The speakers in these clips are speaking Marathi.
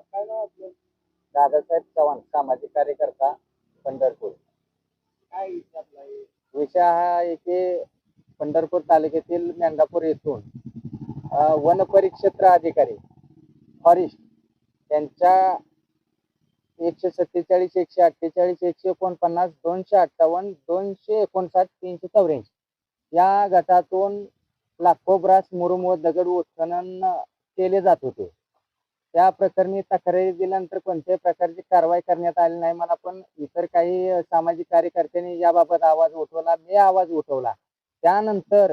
काय नाव आपलं? दादासाहेब चव्हाण सामाजिक कार्यकर्ता पंढरपूर. काय विषय आपला हे? विषय हा आहे की पंढरपूर तालुक्यातील मेंढापूर येथून अ, वन परिक्षेत्र अधिकारी फॉरेस्ट यांच्या एकशे सत्तेचाळीस एकशे अठ्ठेचाळीस एकशे एकोणपन्नास दोनशे अठ्ठावन्न दोनशे एकोणसाठ तीनशे चौऱ्याऐंशी या गटातून लाखो ब्रास मुरुम व दगड उत्खनन केले जात होते. त्या प्रकरणी तक्रारी दिल्यानंतर कोणत्याही प्रकारची कारवाई करण्यात आली नाही. मला पण इतर काही सामाजिक कार्यकर्त्यांनी याबाबत आवाज उठवला मी आवाज उठवला. त्यानंतर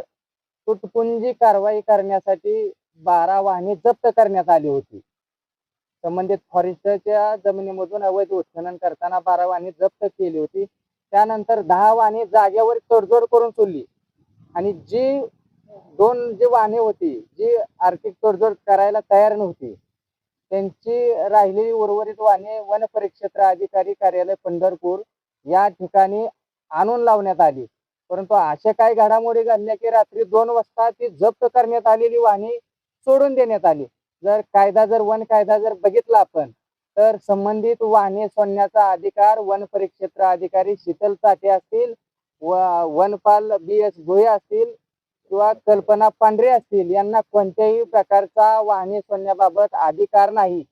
तुटपुंजी कारवाई करण्यासाठी बारा वाहने जप्त करण्यात आली होती. संबंधित फॉरेस्टच्या जमिनीमधून अवैध उत्खनन करताना बारा वाहने जप्त केली होती. त्यानंतर दहा वाहने जागेवर तडजोड करून सोडली. आणि जी दोन जी वाहने होती जी आर्थिक तडजोड करायला तयार नव्हती त्यांची राहिलेली उर्वरित वाहने वन परिक्षेत्र अधिकारी कार्यालय पंढरपूर या ठिकाणी आणून लावण्यात आली. परंतु अशा काही घडामोडी घडल्या की रात्री दोन वाजता ती जप्त करण्यात आलेली वाहने सोडून देण्यात आली. जर कायदा जर वन कायदा जर बघितला आपण तर संबंधित वाहने सोडण्याचा अधिकार वन परिक्षेत्र अधिकारी शीतल साठे असतील व वनपाल बी एस भुये असतील किंवा कल्पना पांढरे असतील यांना कोणत्याही प्रकारचा वाहने सोडण्याबाबत अधिकार नाही.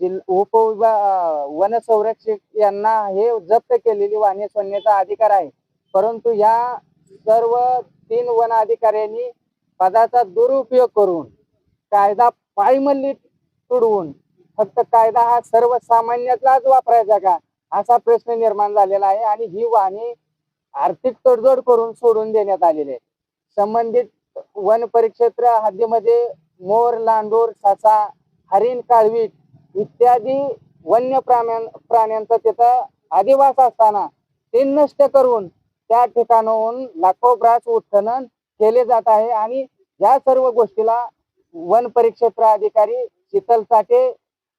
जिल उपविभाग वन संरक्षक यांना हे जप्त केलेली वाहने सोडण्याचा अधिकार आहे. परंतु या सर्व तीन वन अधिकाऱ्यांनी पदाचा दुरुपयोग करून कायदा पायमल्ली तुडवून फक्त कायदा हा सर्वसामान्याचाच वापरायचा का? असा प्रश्न निर्माण झालेला आहे आणि ही वाहने आर्थिक तडजोड करून सोडून देण्यात आलेली आहे संबंधित वन परिक्षेत्र हद्दीमध्ये मोर लांडोर ससा हरिण काळवीट इत्यादी वन्य प्राण्यां प्राण्यांचा तिथं अधिवास असताना ते नष्ट करून त्या ठिकाणाहून लाखो ब्रास उत्खनन केले जात आहे. आणि या सर्व गोष्टीला वन परिक्षेत्र अधिकारी शीतल साठे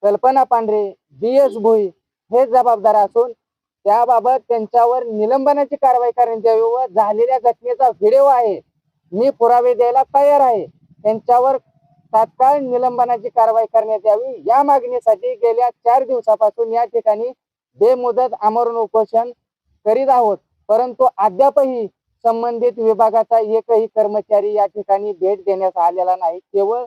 कल्पना पांढरे बी एस भुई हे जबाबदार असून त्याबाबत त्यांच्यावर निलंबनाची कारवाई करण्यात यावी व झालेल्या घटनेचा व्हिडिओ आहे. मी पुरावे द्यायला तयार आहे. त्यांच्यावर तात्काळ निलंबनाची कारवाई करण्यात यावी. या मागणीसाठी गेल्या चार दिवसापासून या ठिकाणी बेमुदत आमरण उपोषण करीत आहोत. परंतु अद्यापही संबंधित विभागाचा एकही कर्मचारी या ठिकाणी भेट देण्यास आलेला नाही. केवळ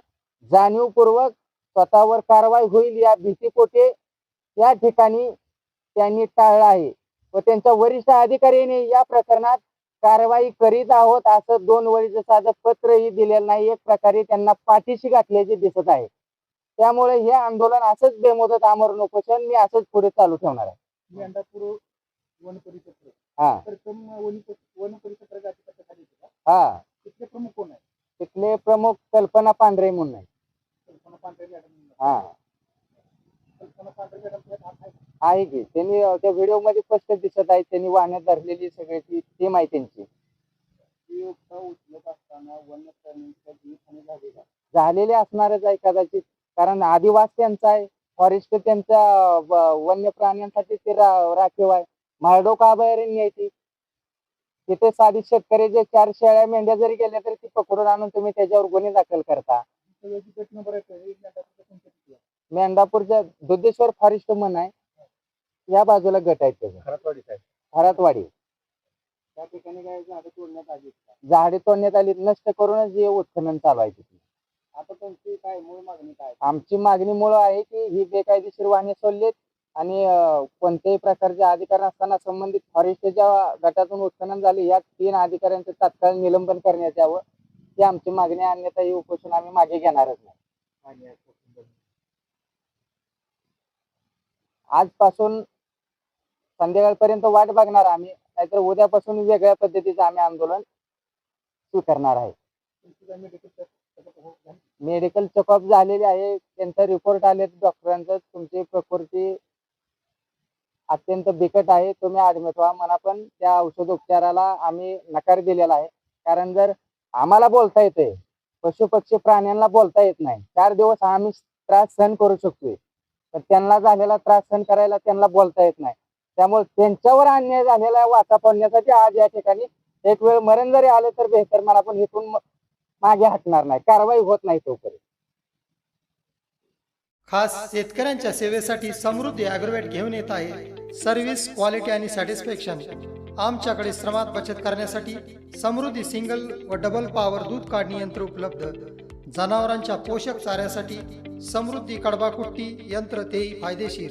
जाणीवपूर्वक स्वतःवर कारवाई होईल या भीतीपोटे या ठिकाणी त्यांनी टाळला आहे. व त्यांच्या वरिष्ठ अधिकाऱ्यांनी या प्रकरणात कारवाई करीत आहोत असं दोन वळीचं साधं पत्रही दिलेलं नाही. एक प्रकारे त्यांना पाठीशी घातल्याचे दिसत आहे. त्यामुळे हे आंदोलन असंच बेमुदत आमरण उपोषण मी असंच पुढे चालू ठेवणार आहे. वन हा. हा. तिथले प्रमुख कोण आहे तिथले प्रमुख कल्पना पांढरे म्हणून आहे कल्पना पांढरे हा कल्पना पांढरे मॅडम हात आहे की? त्यांनी त्या व्हिडिओमध्ये स्पष्ट दिसत आहे त्यांनी वाहण्यात धरलेली सगळी ती टीम आहे त्यांची. झालेले असणारच आहे कदाचित कारण आदिवास त्यांचा आहे फॉरेस्ट त्यांच्या वन्य प्राण्यांसाठी ते राखीव आहे. म्हाळडोक अभयारण्य आहे ती तिथे साधी जे चार शेळ्या मेंढ्या जरी गेल्या तरी ती पकडून आणून तुम्ही त्याच्यावर गुन्हे दाखल करता. मेंढापूरच्या मेंढापूरच्या दुधेश्वर फॉरेस्ट म्हण आहे. या बाजूला गट आहेत त्याचे. हरातवाडी त्या ठिकाणी काय झाडं तोडण्यात आली? झाडे तोडण्यात आली नष्ट करूनच हे उत्खनन चालू आहे तिथे आता त्यांची काय मूळ मागणी काय? आमची मागणी मुळे आहे की ही बेकायदेशीर वाहने सोडलेत आणि अं, कोणत्याही प्रकारचे अधिकार नसताना संबंधित फॉरेस्टच्या गटातून उत्खनन झाले. या तीन अधिकाऱ्यांचं तात्काळ निलंबन करण्यात यावं. ही आमची मागणी आहे. अन्यथा हे उपोषण आम्ही मागे घेणारच नाही. आणि. आजपासून संध्याकाळपर्यंत वाट बघणार आम्ही. नाहीतर उद्यापासून वेगळ्या पद्धतीचं आम्ही आंदोलन स्वीकारणार आहे. मेडिकल चेकअप झालेले आहे. त्यांचा रिपोर्ट आले डॉक्टरांचं तुमची प्रकृती अत्यंत बिकट आहे. तुम्ही ऍडमिट व्हा. म्हणा पण त्या औषधोपचाराला आम्ही नकार दिलेला आहे. कारण जर आम्हाला बोलता येते पशु पक्षी प्राण्यांना बोलता येत नाही. चार दिवस आम्ही त्रास सहन करू शकतोय. तर त्यांना झालेला त्रास सहन करायला त्यांना बोलता येत नाही. त्यामुळे त्यांच्यावर अन्याय झालेला वाचा पडण्यासाठी आज या ठिकाणी एक वेळ मरण जरी आले तर बेहतर मला पण इथून मागे हटणार नाही. कारवाई होत नाही तोपर्यंत. खास शेतकऱ्यांच्या सेवेसाठी समृद्धी अॅग्रोवेट घेऊन येत आहे. सर्व्हिस क्वालिटी आणि सॅटिस्फॅक्शन. आमच्याकडे श्रमात बचत करण्यासाठी समृद्धी सिंगल व डबल पॉवर दूध काढणी यंत्र उपलब्ध. जनावरांच्या पोषक चाऱ्यासाठी समृद्धी कडबाकुट्टी यंत्र तेही फायदेशीर.